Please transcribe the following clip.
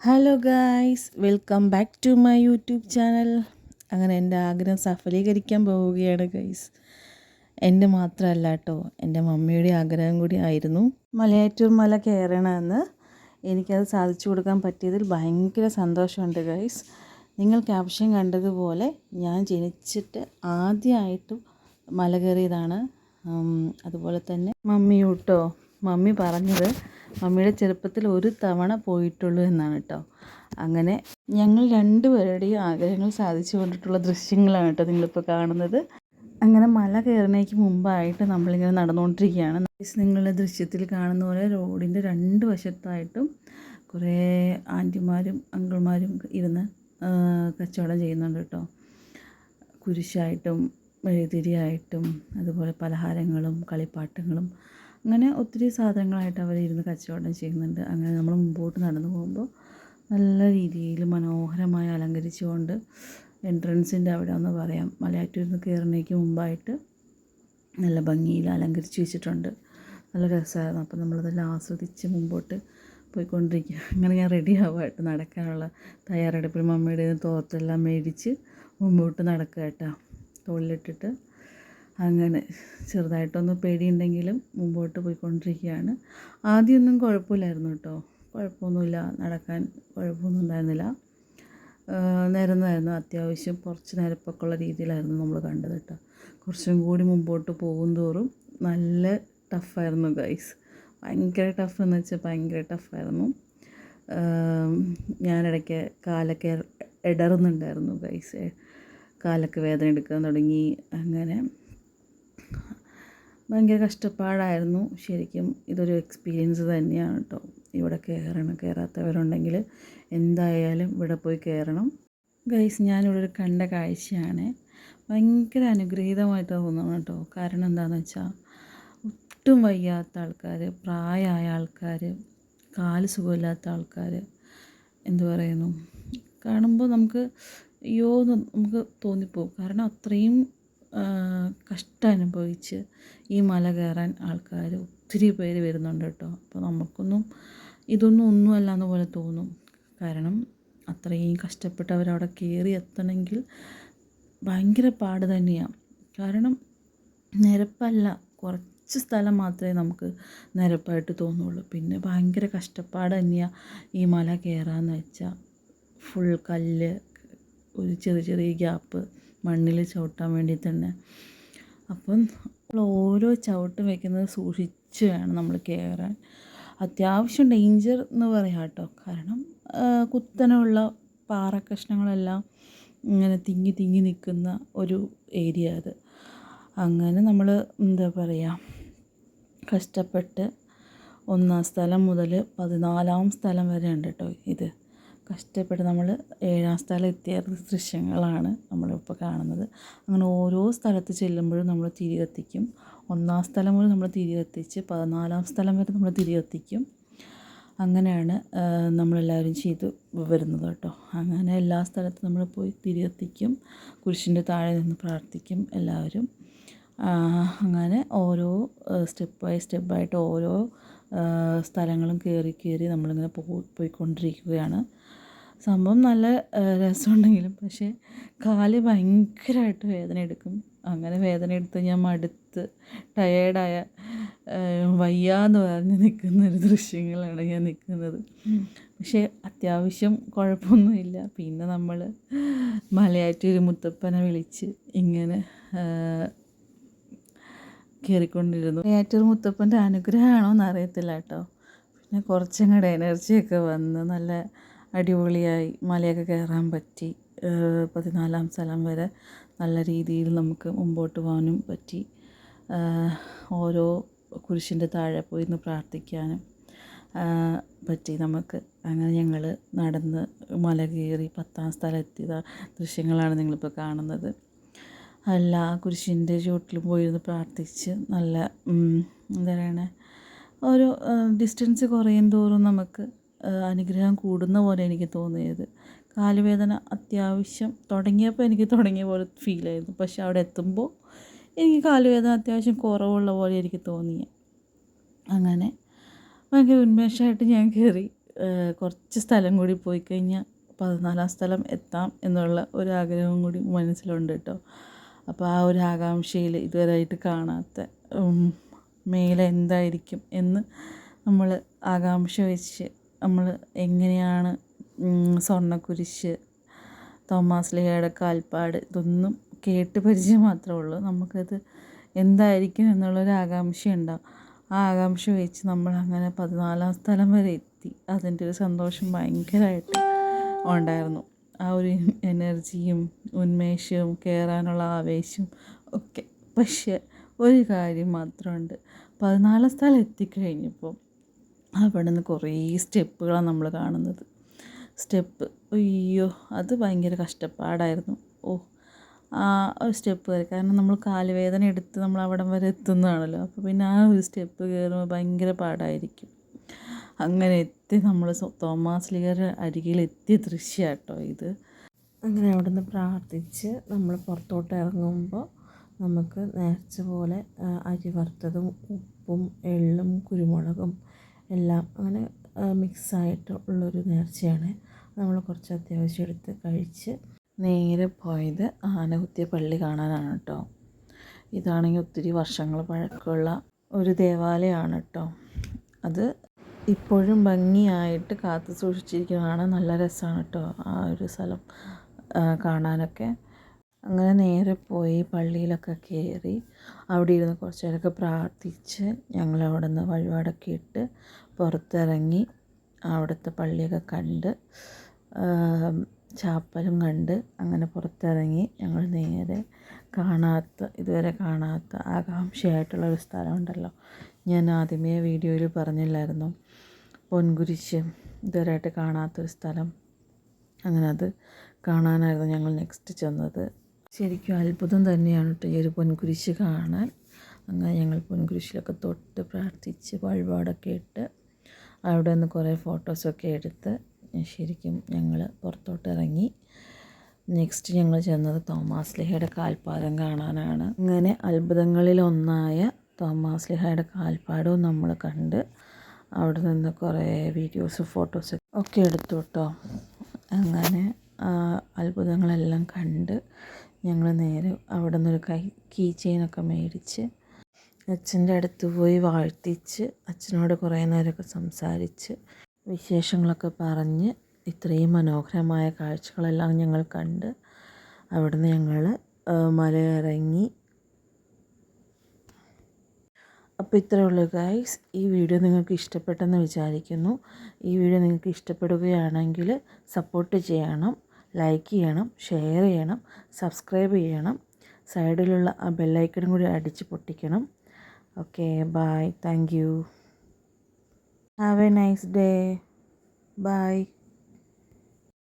Hello guys welcome back to my YouTube channel അങ്ങനെ എന്റെ ആഗ്രഹം സഫലീകരിക്കാൻ പോവുകയാണ് ഗൈസ് എന്റെ മാത്രമല്ല കേട്ടോ. എന്റെ മമ്മിയുടെ ആഗ്രഹം കൂടി ആയിരുന്നു മലയാറ്റൂർ മല കയറണമെന്ന്. എനിക്കത് സാധിച്ചു കൊടുക്കാൻ പറ്റിയതിൽ ഭയങ്കര സന്തോഷമുണ്ട് ഗൈസ് നിങ്ങൾ ക്യാപ്ഷൻ കണ്ടതുപോലെ ഞാൻ ജനിച്ചിട്ട് ആദ്യമായിട്ടും മല കയറിയതാണ്. അതുപോലെ തന്നെ മമ്മിയൂട്ടോ മമ്മി പറഞ്ഞത് മമ്മിയുടെ ചെറുപ്പത്തിൽ ഒരു തവണ പോയിട്ടുള്ളൂ എന്നാണ് കേട്ടോ. അങ്ങനെ ഞങ്ങൾ രണ്ടുപേരുടെയും ആഗ്രഹങ്ങൾ സാധിച്ചു കൊണ്ടിട്ടുള്ള ദൃശ്യങ്ങളാണ് കേട്ടോ നിങ്ങളിപ്പോൾ കാണുന്നത്. അങ്ങനെ മല കയറുന്നതിന് മുമ്പായിട്ട് നമ്മളിങ്ങനെ നടന്നുകൊണ്ടിരിക്കുകയാണ്. നിങ്ങളുടെ ദൃശ്യത്തിൽ കാണുന്ന പോലെ റോഡിന്റെ രണ്ട് വശത്തായിട്ടും കുറേ ആന്റിമാരും അങ്കിൾമാരും ഇരുന്ന് കച്ചവടം ചെയ്യുന്നുണ്ട് കേട്ടോ. കുരിശായിട്ടും മെഴുതിരിയായിട്ടും അതുപോലെ പലഹാരങ്ങളും കളിപ്പാട്ടങ്ങളും അങ്ങനെ ഒത്തിരി സാധനങ്ങളായിട്ട് അവർ ഇരുന്ന് കച്ചവടം ചെയ്യുന്നുണ്ട്. അങ്ങനെ നമ്മൾ മുമ്പോട്ട് നടന്നു പോകുമ്പോൾ നല്ല രീതിയിൽ മനോഹരമായി അലങ്കരിച്ചുകൊണ്ട് എൻട്രൻസിന്റെ അവിടെ ഒന്ന് പറയാം. മലയാറ്റൂരിൽ നിന്ന് കയറുന്നതിന് മുമ്പായിട്ട് നല്ല ഭംഗിയിൽ അലങ്കരിച്ച് വെച്ചിട്ടുണ്ട്. നല്ല രസമായിരുന്നു. അപ്പം നമ്മളതെല്ലാം ആസ്വദിച്ച് മുമ്പോട്ട് പോയിക്കൊണ്ടിരിക്കുക അങ്ങനെ ഞാൻ റെഡി ആവുമായിട്ട് നടക്കാനുള്ള തയ്യാറെടുപ്പിൽ മമ്മിയുടെ തോർത്തെല്ലാം മേടിച്ച് മുമ്പോട്ട് നടക്കുക കേട്ടോ. തോളിലിട്ടിട്ട് അങ്ങനെ ചെറുതായിട്ടൊന്ന് പേടിയുണ്ടെങ്കിലും മുമ്പോട്ട് പോയിക്കൊണ്ടിരിക്കുകയാണ്. ആദ്യമൊന്നും കുഴപ്പമില്ലായിരുന്നു കേട്ടോ. കുഴപ്പമൊന്നുമില്ല. നടക്കാൻ കുഴപ്പമൊന്നും ഉണ്ടായിരുന്നില്ല. നിരന്നായിരുന്നു അത്യാവശ്യം കുറച്ച് നിരപ്പൊക്കെയുള്ള രീതിയിലായിരുന്നു നമ്മൾ കണ്ടത് കേട്ടോ. കുറച്ചും കൂടി മുമ്പോട്ട് പോകും തോറും നല്ല ടഫായിരുന്നു ഗൈസ് ഭയങ്കര ടഫ് എന്ന് വെച്ചാൽ ഭയങ്കര ടഫായിരുന്നു ഞാനിടയ്ക്ക് കാലൊക്കെ ഇടറുന്നുണ്ടായിരുന്നു ഗൈസ് കാലൊക്കെ വേദന എടുക്കാൻ തുടങ്ങി. അങ്ങനെ ഭയങ്കര കഷ്ടപ്പാടായിരുന്നു. ശരിക്കും ഇതൊരു എക്സ്പീരിയൻസ് തന്നെയാണ് കേട്ടോ ഇവിടെ കയറണം കയറാത്തവരുണ്ടെങ്കിൽ എന്തായാലും ഇവിടെ പോയി കയറണം ഗൈസ് ഞാനിവിടെ ഒരു കണ്ട കാഴ്ചയാണ്. ഭയങ്കര അനുഗ്രഹീതമായിട്ട് തോന്നണം കേട്ടോ കാരണം എന്താണെന്ന് വെച്ചാൽ ഒട്ടും വയ്യാത്ത ആൾക്കാർ പ്രായമായ ആൾക്കാർ കാൽ സുഖമില്ലാത്ത ആൾക്കാർ എന്തു പറയുന്നു? കാണുമ്പോൾ നമുക്ക് അയ്യോ നമുക്ക് തോന്നിപ്പോകും. കാരണം അത്രയും കഷ്ടം അനുഭവിച്ച് ഈ മല കയറാൻ ആൾക്കാർ ഒത്തിരി പേര് വരുന്നുണ്ട് കേട്ടോ. അപ്പോൾ നമുക്കൊന്നും ഇതൊന്നും ഒന്നുമല്ല എന്ന് പോലെ തോന്നും. കാരണം അത്രയും കഷ്ടപ്പെട്ട് അവരവിടെ കയറി എത്തണമെങ്കിൽ ഭയങ്കര പാട് തന്നെയാണ് കാരണം നിരപ്പല്ല കുറച്ച് സ്ഥലം മാത്രമേ നമുക്ക് നിരപ്പായിട്ട് തോന്നുള്ളൂ. പിന്നെ ഭയങ്കര കഷ്ടപ്പാട് തന്നെയാണ് ഈ മല കയറാന്ന് വെച്ചാൽ ഫുൾ കല്ല് ഒരു ചെറിയ ചെറിയ ഗ്യാപ്പ് മണ്ണിൽ ചവിട്ടാൻ വേണ്ടി തന്നെ അപ്പം ഓരോ ചവിട്ടും വെക്കുന്നത് സൂക്ഷിച്ച് വേണം നമ്മൾ കയറാൻ. അത്യാവശ്യം ഡേഞ്ചർ എന്ന് പറയാം കേട്ടോ. കാരണം കുത്തനെയുള്ള പാറക്കഷ്ണങ്ങളെല്ലാം ഇങ്ങനെ തിങ്ങി തിങ്ങി നിൽക്കുന്ന ഒരു ഏരിയ അത്. അങ്ങനെ നമ്മൾ എന്താ പറയുക കഷ്ടപ്പെട്ട് ഒന്നാം സ്ഥലം മുതൽ പതിനാലാം സ്ഥലം വരെ ഉണ്ട് കേട്ടോ ഇത്. കഷ്ടപ്പെട്ട് നമ്മൾ ഏഴാം സ്ഥലം എത്തിയ ദൃശ്യങ്ങളാണ് നമ്മളിപ്പോൾ കാണുന്നത്. അങ്ങനെ ഓരോ സ്ഥലത്ത് ചെല്ലുമ്പോഴും നമ്മൾ തിരി കത്തിക്കും ഒന്നാം സ്ഥലം മുതൽ നമ്മൾ തിരി കത്തിച്ച് പതിനാലാം സ്ഥലം വരെ നമ്മൾ തിരി കത്തിക്കും അങ്ങനെയാണ് നമ്മളെല്ലാവരും ചെയ്ത് വരുന്നത് കേട്ടോ. അങ്ങനെ എല്ലാ സ്ഥലത്തും നമ്മൾ പോയി തിരി കത്തിക്കും കുരിശിന്റെ താഴെ നിന്ന് പ്രാർത്ഥിക്കും എല്ലാവരും. അങ്ങനെ ഓരോ സ്റ്റെപ്പ് ബൈ സ്റ്റെപ്പായിട്ട് ഓരോ സ്ഥലങ്ങളും കയറി കയറി നമ്മളിങ്ങനെ പോയിക്കൊണ്ടിരിക്കുകയാണ്. സംഭവം നല്ല രസമുണ്ടെങ്കിലും പക്ഷേ കാൽ ഭയങ്കരമായിട്ട് വേദന എടുക്കും. അങ്ങനെ വേദന എടുത്ത് ഞാൻ മടുത്ത് ടയേർഡായ വയ്യാന്ന് പറഞ്ഞ് നിൽക്കുന്ന ഒരു ദൃശ്യങ്ങളാണ് ഞാൻ നിൽക്കുന്നത് പക്ഷേ അത്യാവശ്യം കുഴപ്പമൊന്നുമില്ല. പിന്നെ നമ്മൾ മലയാറ്റൂർ മുത്തപ്പനെ വിളിച്ച് ഇങ്ങനെ കയറിക്കൊണ്ടിരുന്നു മലയാറ്റൂർ മുത്തപ്പന്റെ അനുഗ്രഹമാണോ എന്നറിയത്തില്ല കേട്ടോ. പിന്നെ കുറച്ചും കൂടെ എനർജിയൊക്കെ വന്ന് നല്ല അടിപൊളിയായി മലയൊക്കെ കയറാൻ പറ്റി. പതിനാലാം സ്ഥലം വരെ നല്ല രീതിയിൽ നമുക്ക് മുമ്പോട്ട് പോകാനും പറ്റി. ഓരോ കുരിശിന്റെ താഴെ പോയി നിന്ന് പ്രാർത്ഥിക്കാനും പറ്റി നമുക്ക്. അങ്ങനെ ഞങ്ങൾ നടന്ന് മല കയറി പത്താം സ്ഥലം എത്തിയ ദൃശ്യങ്ങളാണ് നിങ്ങളിപ്പോൾ കാണുന്നത്. അല്ല കുരിശിന്റെ ചുവട്ടിൽ പോയിരുന്ന് പ്രാർത്ഥിച്ച് നല്ല എന്താ പറയണേ? ഓരോ ഡിസ്റ്റൻസ് കുറയും തോറും നമുക്ക് അനുഗ്രഹം കൂടുന്ന പോലെ എനിക്ക് തോന്നിയത്. കാലുവേദന അത്യാവശ്യം തുടങ്ങിയപ്പോൾ എനിക്ക് തുടങ്ങിയ പോലെ ഫീൽ ആയിരുന്നു. പക്ഷെ അവിടെ എത്തുമ്പോൾ എനിക്ക് കാലുവേദന അത്യാവശ്യം കുറവുള്ള പോലെ എനിക്ക് തോന്നി. അങ്ങനെ ഭയങ്കര ഉന്മേഷമായിട്ട് ഞാൻ കയറി. കുറച്ച് സ്ഥലം കൂടി പോയി കഴിഞ്ഞാൽ പതിനാലാം സ്ഥലം എത്താം എന്നുള്ള ഒരു ആഗ്രഹം കൂടി മനസ്സിലുണ്ട് കേട്ടോ. അപ്പോൾ ആ ഒരു ആകാംക്ഷയിൽ ഇതുവരെയായിട്ട് കാണാത്ത മേലെ എന്തായിരിക്കും എന്ന് നമ്മൾ ആകാംക്ഷ വെച്ച് നമ്മൾ എങ്ങനെയാണ് സ്വർണക്കുരിശ് തോമാസ് ലിഹയുടെ കാൽപ്പാട് ഇതൊന്നും കേട്ട് പരിചയം മാത്രമേ ഉള്ളൂ. നമുക്കത് എന്തായിരിക്കും എന്നുള്ളൊരു ആകാംക്ഷ ഉണ്ടാവും ആ ആകാംക്ഷ വെച്ച് നമ്മൾ അങ്ങനെ പതിനാലാം സ്ഥലം വരെ എത്തി. അതിന്റെ ഒരു സന്തോഷം ഭയങ്കരമായിട്ട് ഉണ്ടായിരുന്നു. ആ ഒരു എനർജിയും ഉന്മേഷവും കയറാനുള്ള ആവേശവും ഒക്കെ. പക്ഷേ ഒരു കാര്യം മാത്രമുണ്ട്. പതിനാലാം സ്ഥലം എത്തിക്കഴിഞ്ഞപ്പോൾ അവിടെ നിന്ന് കുറേ സ്റ്റെപ്പുകളാണ് നമ്മൾ കാണുന്നത്. സ്റ്റെപ്പ് അയ്യോ അത് ഭയങ്കര കഷ്ടപ്പാടായിരുന്നു. ഓ ആ ഒരു സ്റ്റെപ്പ് വരെ. കാരണം നമ്മൾ കാലുവേദന എടുത്ത് നമ്മൾ അവിടം വരെ എത്തുന്നതാണല്ലോ. അപ്പോൾ പിന്നെ ആ ഒരു സ്റ്റെപ്പ് കയറുമ്പോൾ ഭയങ്കര പാടായിരിക്കും. അങ്ങനെ എത്തി നമ്മൾ തോമാസ് അരികിൽ എത്തിയ ദൃശ്യമാട്ടോ ഇത്. അങ്ങനെ അവിടെ നിന്ന് പ്രാർത്ഥിച്ച് നമ്മൾ പുറത്തോട്ട് ഇറങ്ങുമ്പോൾ നമുക്ക് നേർച്ച പോലെ അരി വറുത്തതും ഉപ്പും എള്ളും കുരുമുളകും എല്ലാം അങ്ങനെ മിക്സായിട്ട് ഉള്ളൊരു നേർച്ചയാണ് നമ്മൾ കുറച്ച് അത്യാവശ്യം എടുത്ത് കഴിച്ച് നേരെ പോയത് ആനകുത്തിയ പള്ളി കാണാനാണ് കേട്ടോ ഇതാണെങ്കിൽ ഒത്തിരി വർഷങ്ങൾ പഴക്കമുള്ള ഒരു ദേവാലയമാണ് കേട്ടോ അത് ഇപ്പോഴും ഭംഗിയായിട്ട് കാത്തു സൂക്ഷിച്ചിരിക്കുകയാണ്. നല്ല രസമാണ് കേട്ടോ ആ ഒരു സ്ഥലം കാണാനൊക്കെ. അങ്ങനെ നേരെ പോയി പള്ളിയിലൊക്കെ കയറി അവിടെ ഇരുന്ന് കുറച്ച് നേരമൊക്കെ പ്രാർത്ഥിച്ച് ഞങ്ങൾ അവിടെ നിന്ന് വഴിപാടൊക്കെ ഇട്ട് പുറത്തിറങ്ങി അവിടുത്തെ പള്ളിയൊക്കെ കണ്ട് ചാപ്പലും കണ്ട് അങ്ങനെ പുറത്തിറങ്ങി ഞങ്ങൾ നേരെ കാണാത്ത ഇതുവരെ കാണാത്ത ആകാംക്ഷയായിട്ടുള്ള ഒരു സ്ഥലമുണ്ടല്ലോ. ഞാൻ ആദ്യമേ വീഡിയോയിൽ പറഞ്ഞില്ലായിരുന്നു. പൊൻകുരിശ് ഇതുവരെയായിട്ട് കാണാത്തൊരു സ്ഥലം. അങ്ങനെ അത് കാണാനായിരുന്നു ഞങ്ങൾ നെക്സ്റ്റ് ചെന്നത്. ശരിക്കും അത്ഭുതം തന്നെയാണ് കേട്ടോ ഈ ഒരു പൊൻകുരിശ് കാണാൻ. അങ്ങനെ ഞങ്ങൾ പൊൻകുരിശിലൊക്കെ തൊട്ട് പ്രാർത്ഥിച്ച് വഴിപാടൊക്കെ ഇട്ട് അവിടെ നിന്ന് കുറേ ഫോട്ടോസൊക്കെ എടുത്ത് ശരിക്കും ഞങ്ങൾ പുറത്തോട്ട് ഇറങ്ങി. നെക്സ്റ്റ് ഞങ്ങൾ ചെന്നത് തോമാസ് ലിഹയുടെ കാൽപ്പാദം കാണാനാണ്. അങ്ങനെ അത്ഭുതങ്ങളിലൊന്നായ തോമാസ് ലിഹയുടെ കാൽപ്പാടവും നമ്മൾ കണ്ട് അവിടെ നിന്ന് കുറേ വീഡിയോസ് ഫോട്ടോസ് ഒക്കെ എടുത്തു കേട്ടോ അങ്ങനെ അത്ഭുതങ്ങളെല്ലാം കണ്ട് ഞങ്ങൾ നേരെ അവിടെ നിന്നൊരു കൈ കീ ചെയിനൊക്കെ മേടിച്ച് അച്ഛന്റെ അടുത്ത് പോയി വാഴ്ത്തിച്ച് അച്ഛനോട് കുറേ നേരമൊക്കെ സംസാരിച്ച് വിശേഷങ്ങളൊക്കെ പറഞ്ഞ് ഇത്രയും മനോഹരമായ കാഴ്ചകളെല്ലാം ഞങ്ങൾ കണ്ട് അവിടുന്ന് ഞങ്ങൾ മലയിറങ്ങി. അപ്പോൾ ഇത്രയേ ഉള്ളൂ ഗൈസ്. ഈ വീഡിയോ നിങ്ങൾക്ക് ഇഷ്ടപ്പെട്ടെന്ന് വിചാരിക്കുന്നു. ഈ വീഡിയോ നിങ്ങൾക്ക് ഇഷ്ടപ്പെടുകയാണെങ്കിൽ സപ്പോർട്ട് ചെയ്യണം. ലൈക്ക് ചെയ്യണം ഷെയർ ചെയ്യണം സബ്സ്ക്രൈബ് ചെയ്യണം സൈഡിലുള്ള ആ ബെല്ലൈക്കണും കൂടി അടിച്ച് പൊട്ടിക്കണം. Okay bye thank you have a nice day bye